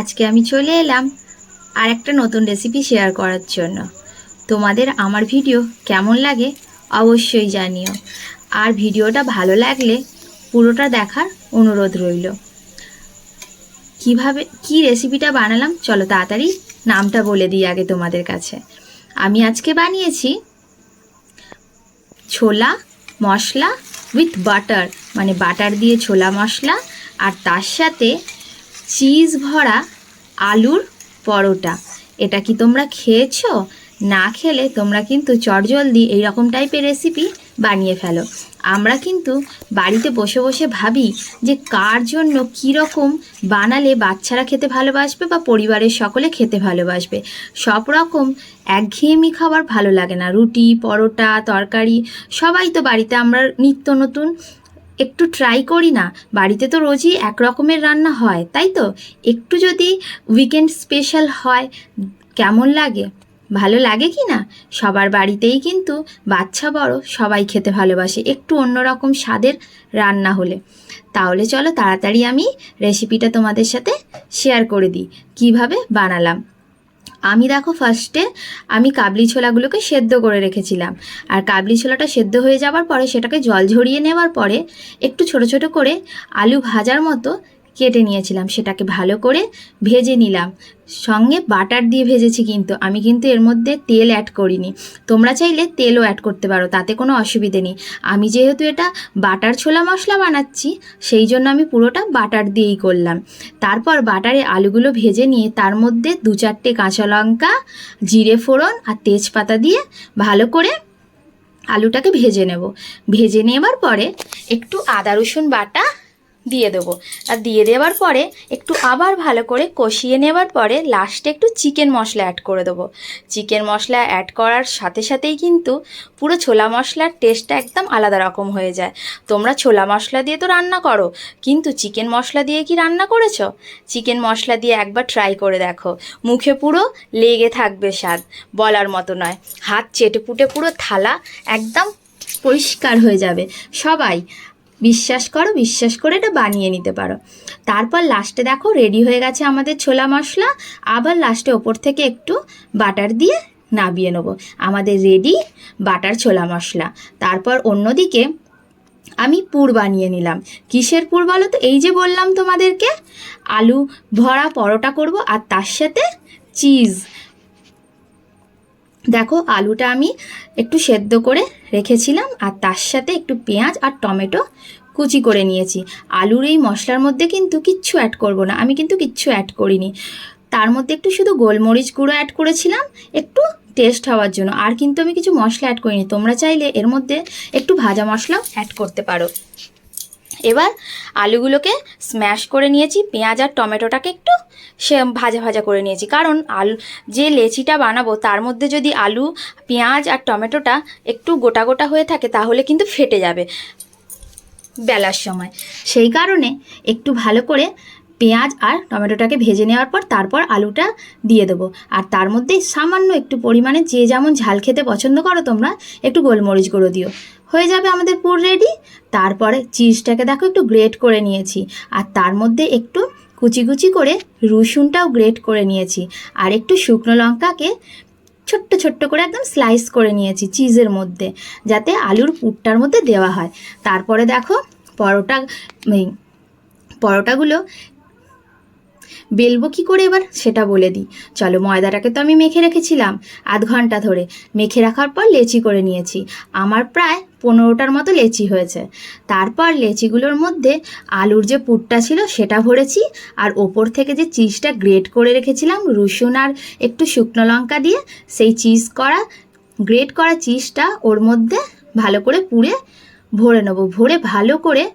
আজকে আমি চলে এলাম আর একটা নতুন রেসিপি শেয়ার করার জন্য। তোমাদের আমার ভিডিও কেমন লাগে অবশ্যই জানিও। আর ভিডিওটা ভালো লাগলে পুরোটা দেখার অনুরোধ রইল। কীভাবে, কি রেসিপিটা বানালাম? চলো তাড়াতাড়ি নামটা বলে দিই আগে তোমাদের কাছে। আমি আজকে বানিয়েছি ছোলা মশলা উইথ বাটার মানে বাটার দিয়ে ছোলা মশলা, আর তার সাথে চিজ ভরা আলুর পরোটা। এটা কি তোমরা খেয়েছো? না খেলে তোমরা কিন্তু চটজলদি এইরকম টাইপের রেসিপি বানিয়ে ফেলো। আমরা কিন্তু বাড়িতে বসে বসে ভাবি যে কার জন্য কীরকম বানালে বাচ্চারা খেতে ভালোবাসবে বা পরিবারের সকলে খেতে ভালোবাসবে। সব রকম একঘেয়েমি খাবার ভালো লাগে না। রুটি, পরোটা, তরকারি, সবাই তো বাড়িতে আমরা নিত্য নতুন একটু ট্রাই করি না। বাড়িতে তো রোজই এক রকমের রান্না হয়, তাই তো? একটু যদি উইকেন্ড স্পেশাল হয়, কেমন লাগে? ভালো লাগে কি না? সবার বাড়িতেই কিন্তু বাচ্চা বড়, সবাই খেতে ভালোবাসে, একটু অন্যরকম স্বাদের রান্না হলে। তাহলে চলো তাড়াতাড়ি আমি রেসিপিটা তোমাদের সাথে শেয়ার করে দিই। কীভাবে বানালাম? আমি দেখো ফার্স্টে আমি কাবলি ছোলাগুলোকে সেদ্ধ করে রেখেছিলাম। আর কাবলি ছোলাটা সেদ্ধ হয়ে যাওয়ার পরে সেটাকে জল ঝরিয়ে নেওয়ার পরে একটু ছোট ছোট করে আলু ভাজার মতো কেটে নিয়েছিলাম, সেটাকে ভালো করে ভেজে নিলাম। সঙ্গে বাটার দিয়ে ভেজেছি কিন্তু, আমি কিন্তু এর মধ্যে তেল অ্যাড করিনি। তোমরা চাইলে তেলও অ্যাড করতে পারো, তাতে কোনো অসুবিধে নেই। আমি যেহেতু এটা বাটার ছোলা মশলা বানাচ্ছি, সেই জন্য আমি পুরোটা বাটার দিয়েই করলাম। তারপর বাটারে আলুগুলো ভেজে নিয়ে তার মধ্যে দু চারটে কাঁচা লঙ্কা, জিরে ফোড়ন আর তেজপাতা দিয়ে ভালো করে আলুটাকে ভেজে নেব। ভেজে নেবার পরে একটু আদা রসুন বাটা দিয়ে দেবো। আর দিয়ে দেওয়ার পরে একটু আবার ভালো করে কষিয়ে নেবার পরে লাস্টে একটু চিকেন মশলা অ্যাড করে দেবো। চিকেন মশলা অ্যাড করার সাথে সাথেই কিন্তু পুরো ছোলা মশলার টেস্টটা একদম আলাদা রকম হয়ে যায়। তোমরা ছোলা মশলা দিয়ে তো রান্না করো, কিন্তু চিকেন মশলা দিয়ে কি রান্না করেছ? চিকেন মশলা দিয়ে একবার ট্রাই করে দেখো। মুখে পুরো লেগে থাকবে স্বাদ, বলার মতো নয়। হাত চেটে পুটে পুরো থালা একদম পরিষ্কার হয়ে যাবে। সবাই বিশ্বাস করো, বিশ্বাস করে এটা বানিয়ে নিতে পারো। তারপর লাস্টে দেখো রেডি হয়ে গেছে আমাদের ছোলা মশলা। আবার লাস্টে ওপর থেকে একটু বাটার দিয়ে নাবিয়ে নেব। আমাদের রেডি বাটার ছোলা মশলা। তারপর অন্যদিকে আমি পুর বানিয়ে নিলাম। কিসের পুর বলো তো? এই যে বললাম তোমাদেরকে, আলু ভরা পরোটা করব আর তার সাথে চিজ দেখো, আলুটা আমি একটু সেদ্ধ করে রেখেছিলাম, আর তার সাথে একটু পেঁয়াজ আর টমেটো কুচি করে নিয়েছি। আলুর এই মশলার মধ্যে কিন্তু কিচ্ছু অ্যাড করব না, আমি কিন্তু কিচ্ছু অ্যাড করিনি। তার মধ্যে একটু শুধু গোলমরিচ গুঁড়ো অ্যাড করেছিলাম, একটু টেস্ট হওয়ার জন্য, আর কিন্তু আমি কিছু মশলা অ্যাড করিনি। তোমরা চাইলে এর মধ্যে একটু ভাজা মশলাও অ্যাড করতে পারো। এবার আলুগুলোকে স্ম্যাশ করে নিয়েছি, পেঁয়াজ আর টমেটোটাকে একটু সে ভাজা ভাজা করে নিয়েছি। কারণ আলু, যে লেচিটা বানাবো, তার মধ্যে যদি আলু, পেঁয়াজ আর টমেটোটা একটু গোটা গোটা হয়ে থাকে, তাহলে কিন্তু ফেটে যাবে বেলার সময়। সেই কারণে একটু ভালো করে পেঁয়াজ আর টমেটোটাকে ভেজে নেওয়ার পর তারপর আলুটা দিয়ে দেবো। আর তার মধ্যে সামান্য একটু পরিমাণে যে যেমন ঝাল খেতে পছন্দ করো তোমরা, একটু গোলমরিচ গুঁড়ো দিও। হয়ে যাবে আমাদের পুর রেডি তারপরে চিজটাকে দেখো একটু গ্রেট করে নিয়েছি। আর তার মধ্যে একটু কুচি কুচি করে রসুনটাও গ্রেট করে নিয়েছি। আর একটু শুকনো লঙ্কাকে ছোট্ট ছোট্ট করে একদম স্লাইস করে নিয়েছি চিজের মধ্যে, যাতে আলুর পুরটার মধ্যে দেওয়া হয়। তারপরে দেখো পরোটা পরোটাগুলো বেলবো কী করে এবার? সেটা বলে দিই। চলো, ময়দাটাকে তো আমি মেখে রেখেছিলাম। আধ ঘণ্টা ধরে। মেখে রাখার পর লেচি করে নিয়েছি। আমার প্রায় পনেরোটার মতো লেচি হয়েছে। তারপর লেচিগুলোর মধ্যে আলুর যে পুরটা ছিল, সেটা ভরেছি। আর ওপর থেকে যে চিজটা গ্রেট করে রেখেছিলাম, রসুন আর একটু শুকনো লঙ্কা দিয়ে, সেই চিজ করা গ্রেট করা চিজটা ওর মধ্যে ভালো করে পুড়ে ভরে নেব। ভরে ভালো করে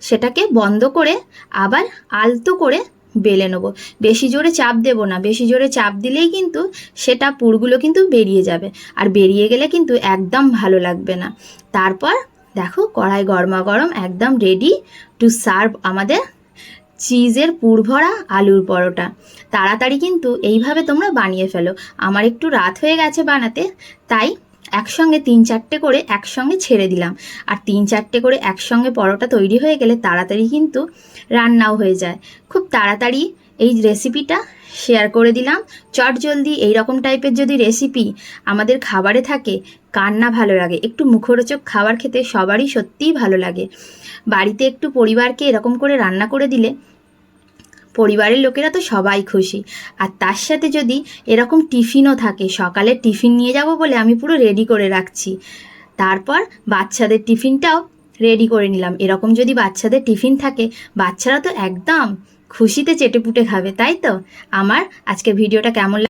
সেটাকে বন্ধ করে আবার আলতো করে বেলে নেব। বেশি জোরে চাপ দেবো না। বেশি জোরে চাপ দিলেই কিন্তু সেটা পুরগুলো কিন্তু বেরিয়ে যাবে। আর বেরিয়ে গেলে কিন্তু একদম ভালো লাগবে না। তারপর দেখো কড়াই গরমা গরম একদম রেডি টু সার্ভ আমাদের চিজের পুর ভরা আলুর পরোটা। তাড়াতাড়ি কিন্তু এইভাবে তোমরা বানিয়ে ফেলো। আমার একটু রাত হয়ে গেছে বানাতে, তাই একসঙ্গে তিন চারটে করে একসঙ্গে ছেড়ে দিলাম। আর তিন চারটে করে একসঙ্গে পরোটা তৈরি হয়ে গেলে তাড়াতাড়ি কিন্তু রান্নাও হয়ে যায়। খুব তাড়াতাড়ি এই রেসিপিটা শেয়ার করে দিলাম। চট জলদি এইরকম টাইপের যদি রেসিপি আমাদের খাবারে থাকে, কার না ভালো লাগে? একটু মুখরোচক খাবার খেতে সবারই সত্যিই ভালো লাগে। বাড়িতে একটু পরিবারকে এরকম করে রান্না করে দিলে পরিবারের লোকেরা তো সবাই খুশি। আর তার সাথে যদি এরকম টিফিনও থাকে, সকালে টিফিন নিয়ে যাব বলে আমি পুরো রেডি করে রাখছি। তারপর বাচ্চাদের টিফিনটাও রেডি করে নিলাম। এরকম যদি বাচ্চাদের টিফিন থাকে, বাচ্চারা তো একদম খুশিতে চেটেপুটে খাবে, তাই তো? আমার আজকে ভিডিওটা কেমন